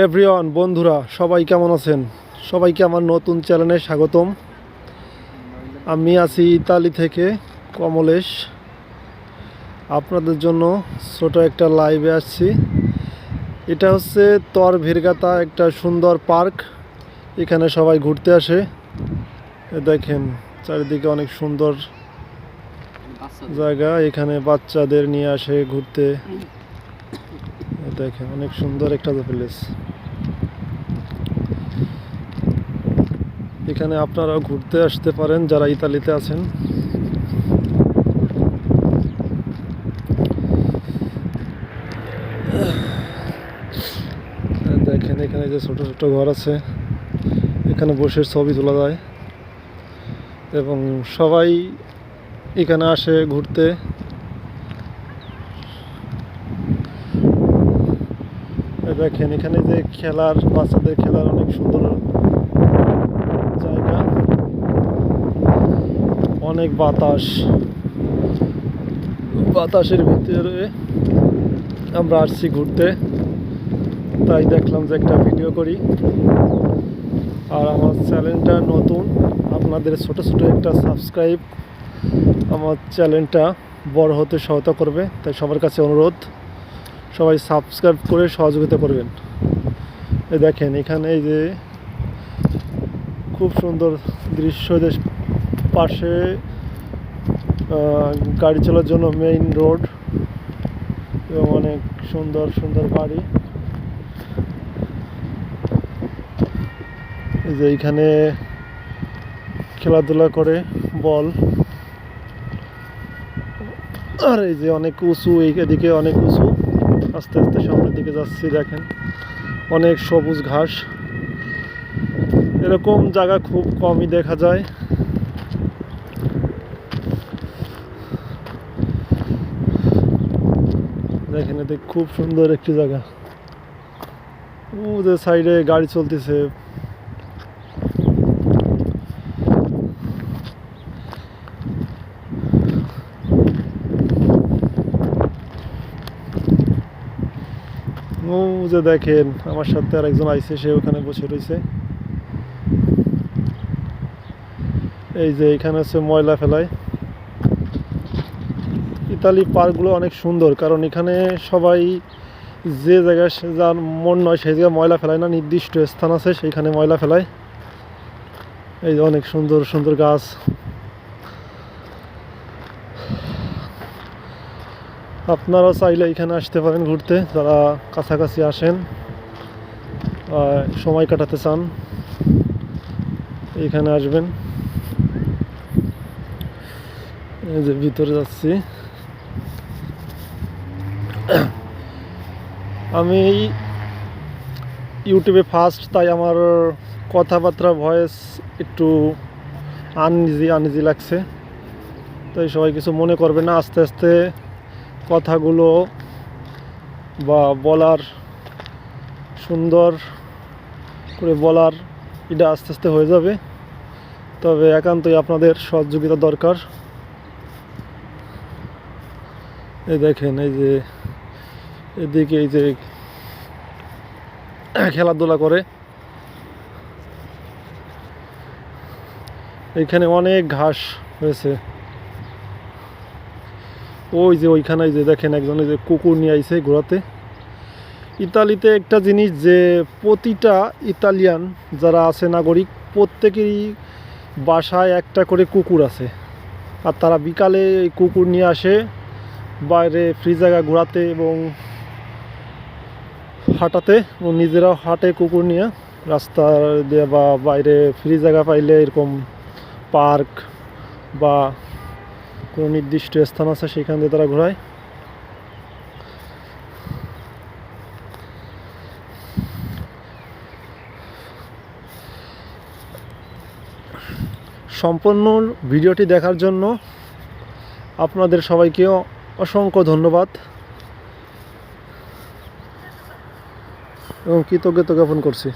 Everyone বন্ধুরা, সবাই কেমন আছেন? সবাইকে আমার নতুন চ্যানেলে স্বাগতম। আমি আছি ইতালি থেকে কমলেশ। আপনাদের জন্য ছোট একটা লাইভে আসছি। এটা হচ্ছে তর ভিরগাতা, একটা সুন্দর পার্ক। এখানে সবাই ঘুরতে আসে। দেখেন, চারিদিকে অনেক সুন্দর জায়গা। এখানে বাচ্চাদের নিয়ে আসে ঘুরতে। দেখেন, অনেক সুন্দর একটা প্লেস এখানে আপনারা ঘুরতে আসতে পারেন যারা ইতালিতে আছেন। দেখেন, এখানে যে ছোট ছোট ঘর আছে, এখানে বসে ছবি তোলা যায়। এবং সবাই এখানে আসে ঘুরতে। দেখেন, এখানে যে খেলার, বাচ্চাদের খেলার অনেক সুন্দর জায়গা। অনেক বাতাস। বাতাসের ভিতরে আমরা আসছি ঘুরতে। তাই দেখলাম যে একটা ভিডিও করি। আর আমার চ্যানেলটা নতুন, আপনাদের ছোট ছোট একটা সাবস্ক্রাইব আমার চ্যানেলটা বড় হতে সহায়তা করবে। তাই সবার কাছে অনুরোধ। সবাই সাবস্ক্রাইব করে সহযোগিতা করবেন। এই দেখেন, এখানে এই যে খুব সুন্দর দৃশ্য যে পাশে গাড়ি চলার জন্য মেইন রোড এবং অনেক সুন্দর সুন্দর বাড়ি। এই যে এইখানে খেলাধুলা করে, বল। আর এই যে অনেক উঁচু, এই এদিকে অনেক উঁচু। আস্তে আস্তে সামনের দিকে যাচ্ছি, দেখেন। অনেক সবুজ ঘাস। এরকম জায়গা খুব কমই দেখা যায়। দেখেন এতে খুব সুন্দর একটি জায়গা। ও যে সাইডে গাড়ি চলতেছে ও যে দেখেন, আমার সাথে আর একজন আইসে সে ওখানে বসে রয়েছে এই যে এখানে হচ্ছে ময়লা ফেলায়। ইতালি পার্কগুলো অনেক সুন্দর, কারণ এখানে সবাই যে জায়গায় যার মন নয় সেই জায়গায় ময়লা ফেলায় না, নির্দিষ্ট স্থান আছে, সেইখানে ময়লা ফেলায়। এই অনেক সুন্দর সুন্দর গাছ। আপনারাও চাইলে এখানে আসতে পারেন ঘুরতে, যারা কাছাকাছি আসেন সময় কাটাতে চান, এখানে আসবেন। এই যে ভিতরে যাচ্ছি। আমি ইউটিউবে ফার্স্ট, তাই আমার কথাবার্তা, ভয়েস একটু আনইজি আনইজি লাগছে। তাই সবাই কিছু মনে করবে না, আস্তে আস্তে কথাগুলো বা বলার সুন্দর করে বলার এটা আস্তে আস্তে হয়ে যাবে। তবে একান্তই আপনাদের সহযোগিতা দরকার। এই দেখেন, এই যে এদিকে এই যে খেলাধুলা করে। এইখানে অনেক ঘাস হয়েছে। ওই যে ওইখানে যে দেখেন একজন যে কুকুর নিয়ে আইছে ঘোরাতে। ইতালিতে একটা জিনিস যে প্রতিটা ইতালিয়ান যারা আছে নাগরিক, প্রত্যেকেরই বাসায় একটা করে কুকুর আছে। আর তারা বিকালে এই কুকুর নিয়ে আসে, বাইরে ফ্রি জায়গা ঘোরাতে এবং হাঁটাতে। নিজেরাও হাঁটে কুকুর নিয়ে, রাস্তা দিয়ে বা বাইরে ফ্রি জায়গা পাইলে এরকম পার্ক বা কোনো নির্দিষ্ট স্থান আছে সেখান দিয়ে তারা ঘোরায়। সম্পূর্ণ ভিডিওটি দেখার জন্য আপনাদের সবাইকে অসংখ্য ধন্যবাদ এবং কৃতজ্ঞতা জ্ঞাপন করছি।